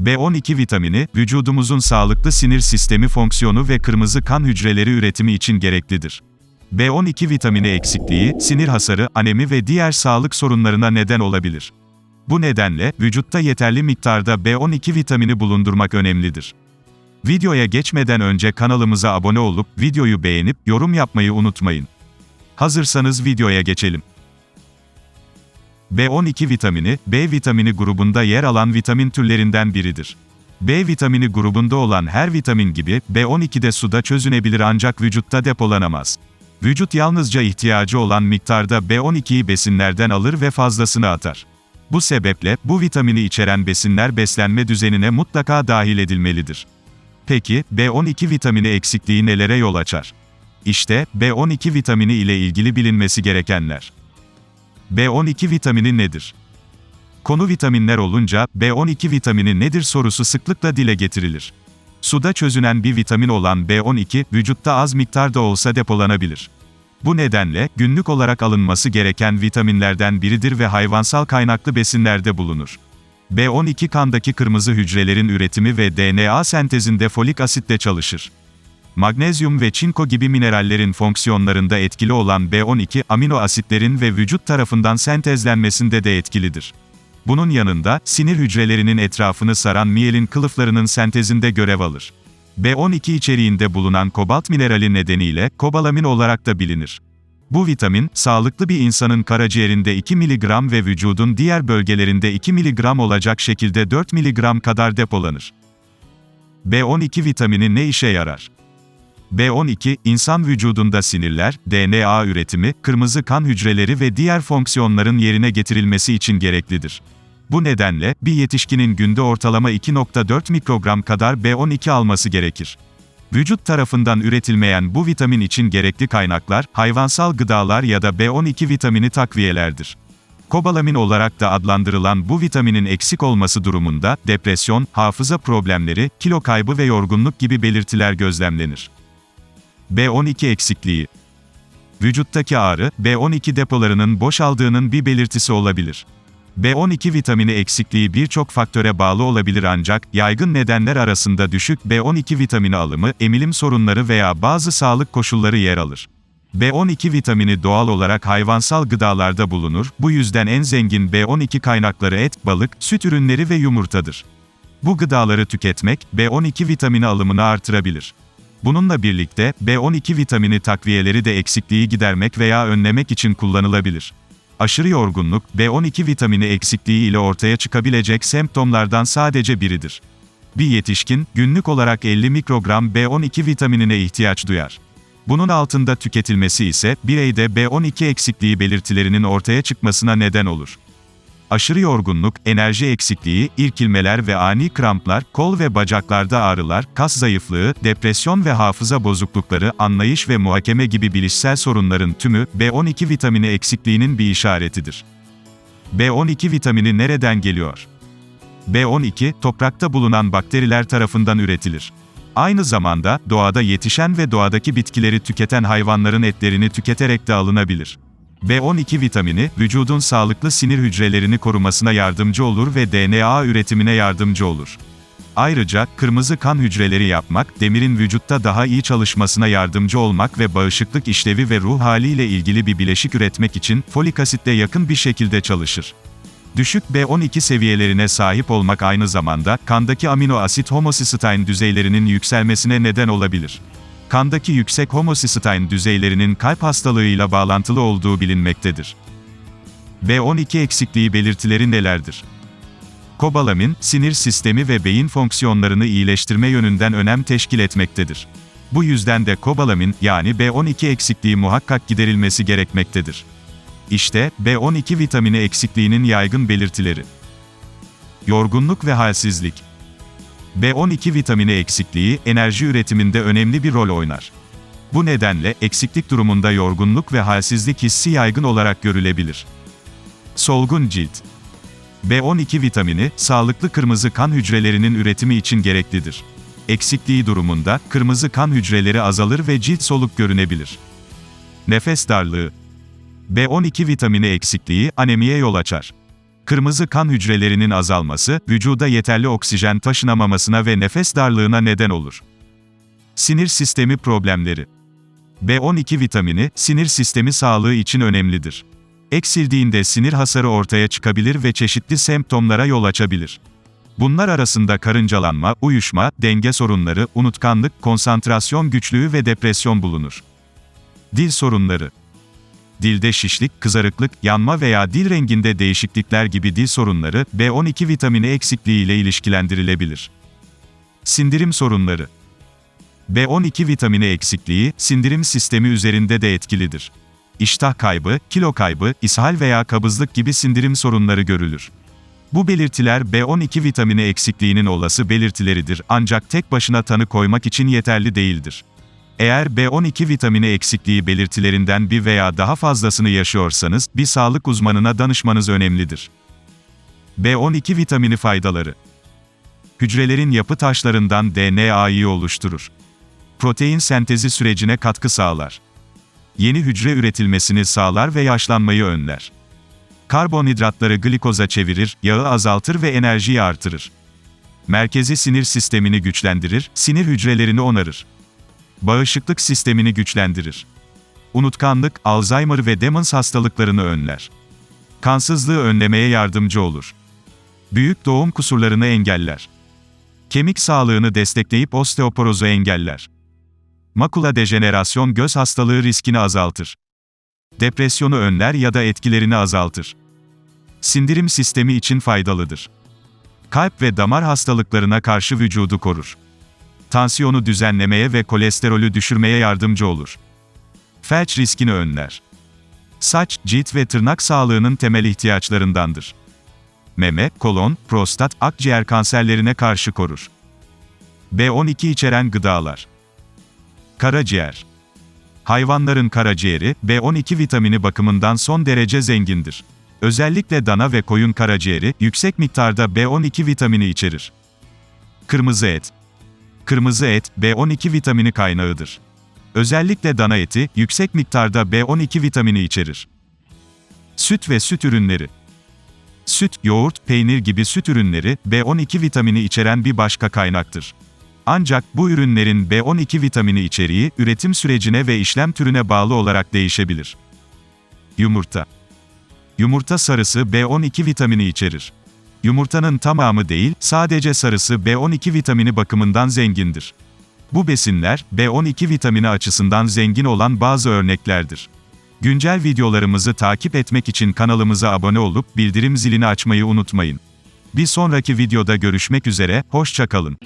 B12 vitamini, vücudumuzun sağlıklı sinir sistemi fonksiyonu ve kırmızı kan hücreleri üretimi için gereklidir. B12 vitamini eksikliği, sinir hasarı, anemi ve diğer sağlık sorunlarına neden olabilir. Bu nedenle, vücutta yeterli miktarda B12 vitamini bulundurmak önemlidir. Videoya geçmeden önce kanalımıza abone olup, videoyu beğenip, yorum yapmayı unutmayın. Hazırsanız videoya geçelim. B12 vitamini, B vitamini grubunda yer alan vitamin türlerinden biridir. B vitamini grubunda olan her vitamin gibi, B12 de suda çözünebilir ancak vücutta depolanamaz. Vücut yalnızca ihtiyacı olan miktarda B12'yi besinlerden alır ve fazlasını atar. Bu sebeple, bu vitamini içeren besinler beslenme düzenine mutlaka dahil edilmelidir. Peki, B12 vitamini eksikliği nelere yol açar? İşte, B12 vitamini ile ilgili bilinmesi gerekenler. B12 vitamini nedir? Konu vitaminler olunca, B12 vitamini nedir sorusu sıklıkla dile getirilir. Suda çözünen bir vitamin olan B12, vücutta az miktarda olsa depolanabilir. Bu nedenle, günlük olarak alınması gereken vitaminlerden biridir ve hayvansal kaynaklı besinlerde bulunur. B12 kandaki kırmızı hücrelerin üretimi ve DNA sentezinde folik asitle çalışır. Magnezyum ve çinko gibi minerallerin fonksiyonlarında etkili olan B12, amino asitlerin ve vücut tarafından sentezlenmesinde de etkilidir. Bunun yanında, sinir hücrelerinin etrafını saran miyelin kılıflarının sentezinde görev alır. B12 içeriğinde bulunan kobalt minerali nedeniyle, kobalamin olarak da bilinir. Bu vitamin, sağlıklı bir insanın karaciğerinde 2 mg ve vücudun diğer bölgelerinde 2 mg olacak şekilde 4 mg kadar depolanır. B12 vitamini ne işe yarar? B12, insan vücudunda sinirler, DNA üretimi, kırmızı kan hücreleri ve diğer fonksiyonların yerine getirilmesi için gereklidir. Bu nedenle, bir yetişkinin günde ortalama 2.4 mikrogram kadar B12 alması gerekir. Vücut tarafından üretilmeyen bu vitamin için gerekli kaynaklar, hayvansal gıdalar ya da B12 vitamini takviyelerdir. Kobalamin olarak da adlandırılan bu vitaminin eksik olması durumunda, depresyon, hafıza problemleri, kilo kaybı ve yorgunluk gibi belirtiler gözlemlenir. B12 eksikliği Vücuttaki ağrı, B12 depolarının boşaldığının bir belirtisi olabilir. B12 vitamini eksikliği birçok faktöre bağlı olabilir ancak, yaygın nedenler arasında düşük B12 vitamini alımı, emilim sorunları veya bazı sağlık koşulları yer alır. B12 vitamini doğal olarak hayvansal gıdalarda bulunur, bu yüzden en zengin B12 kaynakları et, balık, süt ürünleri ve yumurtadır. Bu gıdaları tüketmek, B12 vitamini alımını artırabilir. Bununla birlikte, B12 vitamini takviyeleri de eksikliği gidermek veya önlemek için kullanılabilir. Aşırı yorgunluk, B12 vitamini eksikliği ile ortaya çıkabilecek semptomlardan sadece biridir. Bir yetişkin, günlük olarak 50 mikrogram B12 vitaminine ihtiyaç duyar. Bunun altında tüketilmesi ise, bireyde B12 eksikliği belirtilerinin ortaya çıkmasına neden olur. Aşırı yorgunluk, enerji eksikliği, irkilmeler ve ani kramplar, kol ve bacaklarda ağrılar, kas zayıflığı, depresyon ve hafıza bozuklukları, anlayış ve muhakeme gibi bilişsel sorunların tümü, B12 vitamini eksikliğinin bir işaretidir. B12 vitamini nereden geliyor? B12, toprakta bulunan bakteriler tarafından üretilir. Aynı zamanda, doğada yetişen ve doğadaki bitkileri tüketen hayvanların etlerini tüketerek de alınabilir. B12 vitamini, vücudun sağlıklı sinir hücrelerini korumasına yardımcı olur ve DNA üretimine yardımcı olur. Ayrıca, kırmızı kan hücreleri yapmak, demirin vücutta daha iyi çalışmasına yardımcı olmak ve bağışıklık işlevi ve ruh haliyle ilgili bir bileşik üretmek için, folik asitle yakın bir şekilde çalışır. Düşük B12 seviyelerine sahip olmak aynı zamanda, kandaki amino asit homocysteine düzeylerinin yükselmesine neden olabilir. Kandaki yüksek homocysteine düzeylerinin kalp hastalığıyla bağlantılı olduğu bilinmektedir. B12 eksikliği belirtileri nelerdir? Kobalamin, sinir sistemi ve beyin fonksiyonlarını iyileştirme yönünden önem teşkil etmektedir. Bu yüzden de kobalamin, yani B12 eksikliği muhakkak giderilmesi gerekmektedir. İşte, B12 vitamini eksikliğinin yaygın belirtileri. Yorgunluk ve halsizlik. B12 vitamini eksikliği, enerji üretiminde önemli bir rol oynar. Bu nedenle, eksiklik durumunda yorgunluk ve halsizlik hissi yaygın olarak görülebilir. Solgun cilt. B12 vitamini, sağlıklı kırmızı kan hücrelerinin üretimi için gereklidir. Eksikliği durumunda, kırmızı kan hücreleri azalır ve cilt soluk görünebilir. Nefes darlığı. B12 vitamini eksikliği, anemiye yol açar. Kırmızı kan hücrelerinin azalması, vücuda yeterli oksijen taşınamamasına ve nefes darlığına neden olur. Sinir sistemi problemleri B12 vitamini, sinir sistemi sağlığı için önemlidir. Eksildiğinde sinir hasarı ortaya çıkabilir ve çeşitli semptomlara yol açabilir. Bunlar arasında karıncalanma, uyuşma, denge sorunları, unutkanlık, konsantrasyon güçlüğü ve depresyon bulunur. Dil sorunları Dilde şişlik, kızarıklık, yanma veya dil renginde değişiklikler gibi dil sorunları, B12 vitamini eksikliği ile ilişkilendirilebilir. Sindirim sorunları B12 vitamini eksikliği, sindirim sistemi üzerinde de etkilidir. İştah kaybı, kilo kaybı, ishal veya kabızlık gibi sindirim sorunları görülür. Bu belirtiler B12 vitamini eksikliğinin olası belirtileridir ancak tek başına tanı koymak için yeterli değildir. Eğer B12 vitamini eksikliği belirtilerinden bir veya daha fazlasını yaşıyorsanız, bir sağlık uzmanına danışmanız önemlidir. B12 vitamini faydaları Hücrelerin yapı taşlarından DNA'yı oluşturur. Protein sentezi sürecine katkı sağlar. Yeni hücre üretilmesini sağlar ve yaşlanmayı önler. Karbonhidratları glikoza çevirir, yağı azaltır ve enerjiyi artırır. Merkezi sinir sistemini güçlendirir, sinir hücrelerini onarır. Bağışıklık sistemini güçlendirir. Unutkanlık, Alzheimer ve demans hastalıklarını önler. Kansızlığı önlemeye yardımcı olur. Büyük doğum kusurlarını engeller. Kemik sağlığını destekleyip osteoporozu engeller. Makula dejenerasyon göz hastalığı riskini azaltır. Depresyonu önler ya da etkilerini azaltır. Sindirim sistemi için faydalıdır. Kalp ve damar hastalıklarına karşı vücudu korur. Tansiyonu düzenlemeye ve kolesterolü düşürmeye yardımcı olur. Felç riskini önler. Saç, cilt ve tırnak sağlığının temel ihtiyaçlarındandır. Meme, kolon, prostat, akciğer kanserlerine karşı korur. B12 içeren gıdalar. Karaciğer. Hayvanların karaciğeri, B12 vitamini bakımından son derece zengindir. Özellikle dana ve koyun karaciğeri, yüksek miktarda B12 vitamini içerir. Kırmızı et. Kırmızı et, B12 vitamini kaynağıdır. Özellikle dana eti, yüksek miktarda B12 vitamini içerir. Süt ve süt ürünleri. Süt, yoğurt, peynir gibi süt ürünleri, B12 vitamini içeren bir başka kaynaktır. Ancak bu ürünlerin B12 vitamini içeriği, üretim sürecine ve işlem türüne bağlı olarak değişebilir. Yumurta Yumurta sarısı B12 vitamini içerir. Yumurtanın tamamı değil, sadece sarısı B12 vitamini bakımından zengindir. Bu besinler, B12 vitamini açısından zengin olan bazı örneklerdir. Güncel videolarımızı takip etmek için kanalımıza abone olup bildirim zilini açmayı unutmayın. Bir sonraki videoda görüşmek üzere, hoşçakalın.